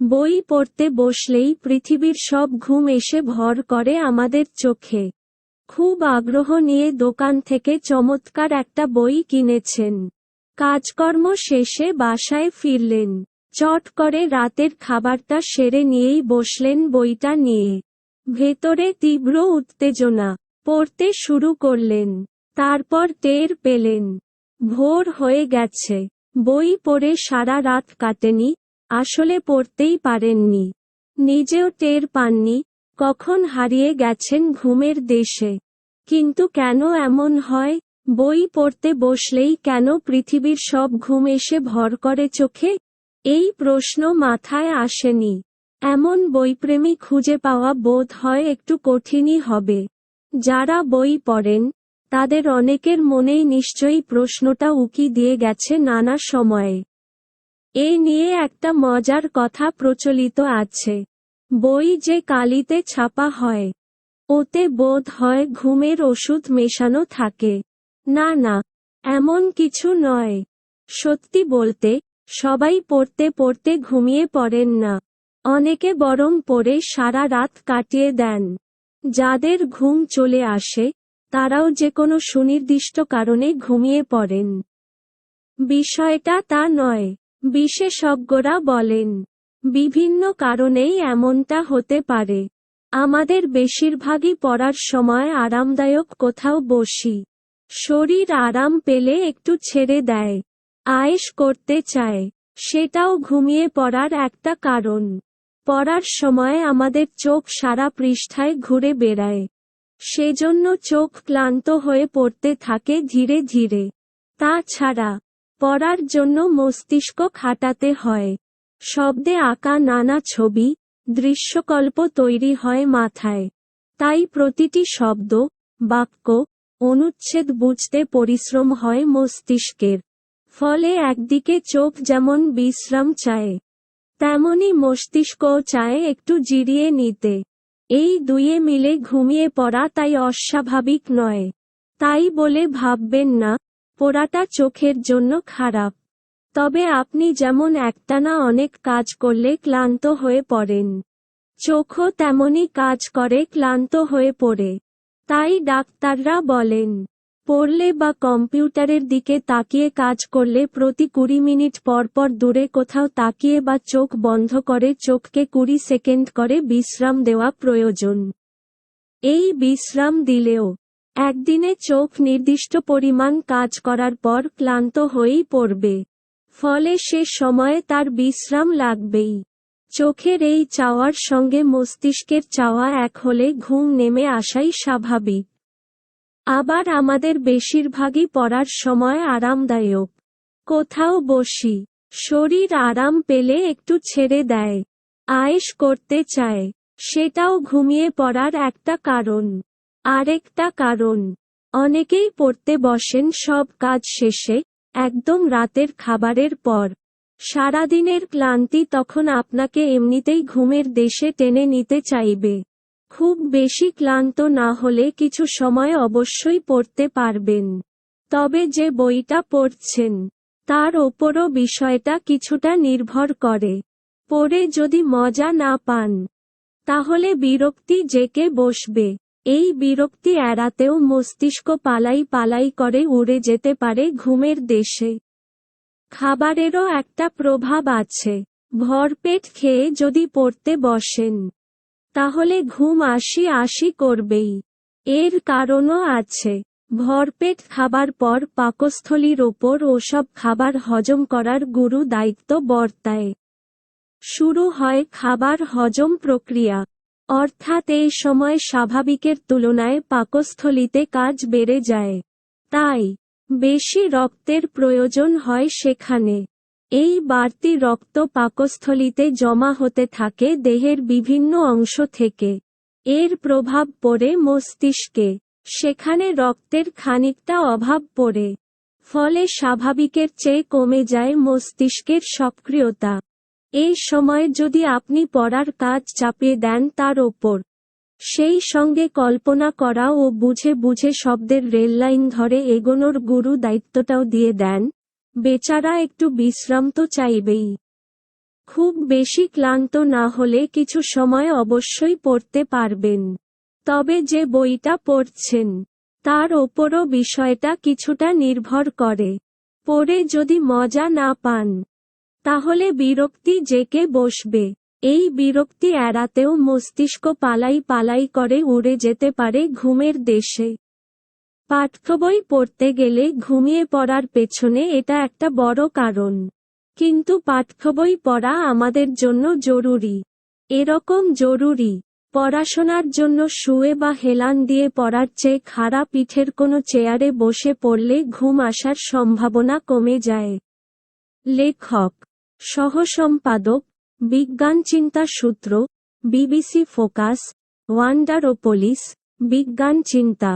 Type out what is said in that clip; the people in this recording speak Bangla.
বই পড়তে বসলেই পৃথিবীর সব ঘুম এসে ভর করে আমাদের চোখে। খুব আগ্রহ নিয়ে দোকান থেকে চমৎকার একটা বই কিনেছেন। কাজকর্ম শেষে বাসায় ফিরলেন। চট করে রাতের খাবারটা সেরে নিয়েই বসলেন বইটা নিয়ে। ভেতরে তীব্র উত্তেজনা পড়তে শুরু করলেন, তারপর টের পেলেন। ভোর হয়ে গেছে। বই পড়ে সারা রাত কাটেনি আসলে পড়তেই পারেননি। নিজেও টের পাননি, কখন হারিয়ে গেছেন ঘুমের দেশে। কিন্তু কেন এমন হয়? বই পড়তে বসলেই কেন পৃথিবীর সব ঘুম এসে ভর করে চোখে? এই প্রশ্ন মাথায় আসেনি। এমন বইপ্রেমী খুঁজে পাওয়া বোধ হয় একটু কঠিনই হবে। যারা বই পড়েন, তাদের অনেকের মনেই নিশ্চয়ই প্রশ্নটা উকি দিয়ে গেছে নানা সময়ে। এ নিয়ে একটা মজার কথা প্রচলিত আছে। বই যে কালিতে ছাপা হয়, ওতে বোধ হয় ঘুমের ওষুধ মেশানো থাকে। না না, এমন কিছু নয়। সত্যি বলতে, সবাই পড়তে পড়তে ঘুমিয়ে পড়েন না। অনেকে বরং পড়ে সারা রাত কাটিয়ে দেন। যাদের ঘুম চলে আসে, তারাও যে কোনো সুনির্দিষ্ট কারণে ঘুমিয়ে পড়েন। বিষয়টা তা নয়। বিশেষজ্ঞরা বলেন, বিভিন্ন কারণেই এমনটা হতে পারে। আমাদের বেশিরভাগই পড়ার সময় আরামদায়ক কোথাও বসি। শরীর আরাম পেলে একটু ছেড়ে দেয়, আয়েশ করতে চায়, সেটাও ঘুমিয়ে পড়ার একটা কারণ। পড়ার সময় আমাদের চোখ সারা পৃষ্ঠায় ঘুরে বেড়ায়। সেজন্য চোখ ক্লান্ত হয়ে পড়তে থাকে ধীরে ধীরে। তাছাড়া পড়ার জন্য মস্তিষ্ক খাটাতে হয়। শব্দে আঁকা নানা ছবি, দৃশ্যকল্প তৈরি হয় মাথায়। তাই প্রতিটি শব্দ, বাক্য, অনুচ্ছেদ বুঝতে পরিশ্রম হয় মস্তিষ্কের। ফলে একদিকে চোখ যেমন বিশ্রাম চায়, তেমনি মস্তিষ্কও চায় একটু জিরিয়ে নিতে। এই দুয়ে মিলে ঘুমিয়ে পড়া তাই অস্বাভাবিক নয়। তাই বলে ভাববেন না পড়াটা চোখের জন্য খারাপ। তবে আপনি যেমন একটানা অনেক কাজ করলে ক্লান্ত হয়ে পড়েন, চোখও তেমনি কাজ করে ক্লান্ত হয়ে পড়ে। তাই ডাক্তাররা বলেন, পড়লে বা কম্পিউটারের দিকে তাকিয়ে কাজ করলে প্রতি কুড়ি মিনিট পর পর দূরে কোথাও তাকিয়ে বা চোখ বন্ধ করে চোখকে কুড়ি সেকেন্ড করে বিশ্রাম দেওয়া প্রয়োজন। এই বিশ্রাম দিলেও একদিনে চোখ নির্দিষ্ট পরিমাণ কাজ করার পর ক্লান্ত হয়েই পড়বে। ফলে সে সময়ে তার বিশ্রাম লাগবেই। চোখের এই চাওয়ার সঙ্গে মস্তিষ্কের চাওয়া এক হলে ঘুম নেমে আসাই স্বাভাবিক। আবার আমাদের বেশিরভাগই পড়ার সময় আরামদায়ক। কোথাও বসি, শরীর আরাম পেলে একটু ছেড়ে দেয়। আয়েশ করতে চায়, সেটাও ঘুমিয়ে পড়ার একটা কারণ। আরেকটা কারণ। অনেকেই পড়তে বসেন সব কাজ শেষে, একদম রাতের খাবারের পর। সারাদিনের ক্লান্তি তখন আপনাকে এমনিতেই ঘুমের দেশে টেনে নিতে চাইবে। খুব বেশি ক্লান্ত না হলে কিছু সময় অবশ্যই পড়তে পারবেন। তবে যে বইটা পড়ছেন, তার ওপরও বিষয়টা কিছুটা নির্ভর করে। পড়ে যদি মজা না পান, তাহলে বিরক্তি জেকে বসবে। এই বিরক্তি এড়াতেও মস্তিষ্ক পালাই পালাই করে উড়ে যেতে পারে ঘুমের দেশে। খাবারেরও একটা প্রভাব আছে। ভরপেট খেয়ে যদি পড়তে বসেন, তাহলে ঘুম আসি আসি করবেই। এর কারণও আছে। ভরপেট খাবার পর পাকস্থলীর ওপর ওসব খাবার হজম করার গুরু দায়িত্ব বর্তায়। শুরু হয় খাবার হজম প্রক্রিয়া। অর্থাৎ এই সময় স্বাভাবিকের তুলনায় পাকস্থলিতে কাজ বেড়ে যায়। তাই, বেশি রক্তের প্রয়োজন হয় সেখানে। এই বাড়তি রক্ত পাকস্থলিতে জমা হতে থাকে দেহের বিভিন্ন অংশ থেকে। এর প্রভাব পড়ে মস্তিষ্কে। সেখানে রক্তের খানিকটা অভাব পড়ে। ফলে স্বাভাবিকের চেয়ে কমে যায় মস্তিষ্কের সক্রিয়তা। এই সময় যদি আপনি পড়ার কাজ চাপিয়ে দেন তার ওপর। সেই সঙ্গে কল্পনা করা ও বুঝে বুঝে শব্দের রেললাইন ধরে এগোনোর গুরু দায়িত্বটাও দিয়ে দেন। বেচারা একটু বিশ্রাম তো চাইবেই। খুব বেশি ক্লান্ত না হলে কিছু সময় অবশ্যই পড়তে পারবেন। তবে যে বইটা পড়ছেন, তার ওপরও বিষয়টা কিছুটা নির্ভর করে। পড়ে যদি মজা না পান তাহলে বিরক্তি জেকে বসবে। এই বিরক্তি এড়াতেও মস্তিষ্ক পালাই পালাই করে উড়ে যেতে পারে ঘুমের দেশে। পাঠ্যবই পড়তে গেলে ঘুমিয়ে পড়ার পেছনে এটা একটা বড় কারণ। কিন্তু পাঠ্যবই পড়া আমাদের জন্য জরুরি। এরকম জরুরি। পড়াশোনার জন্য শুয়ে বা হেলান দিয়ে পড়ার চেয়ে খাড়া পিঠের কোনো চেয়ারে বসে পড়লে ঘুম আসার সম্ভাবনা কমে যায়। লেখক সহসম্পাদক বিজ্ঞান চিন্তা সূত্র বিবিসি ফোকাস ওয়ান্ডারোপোলিস বিজ্ঞান চিন্তা।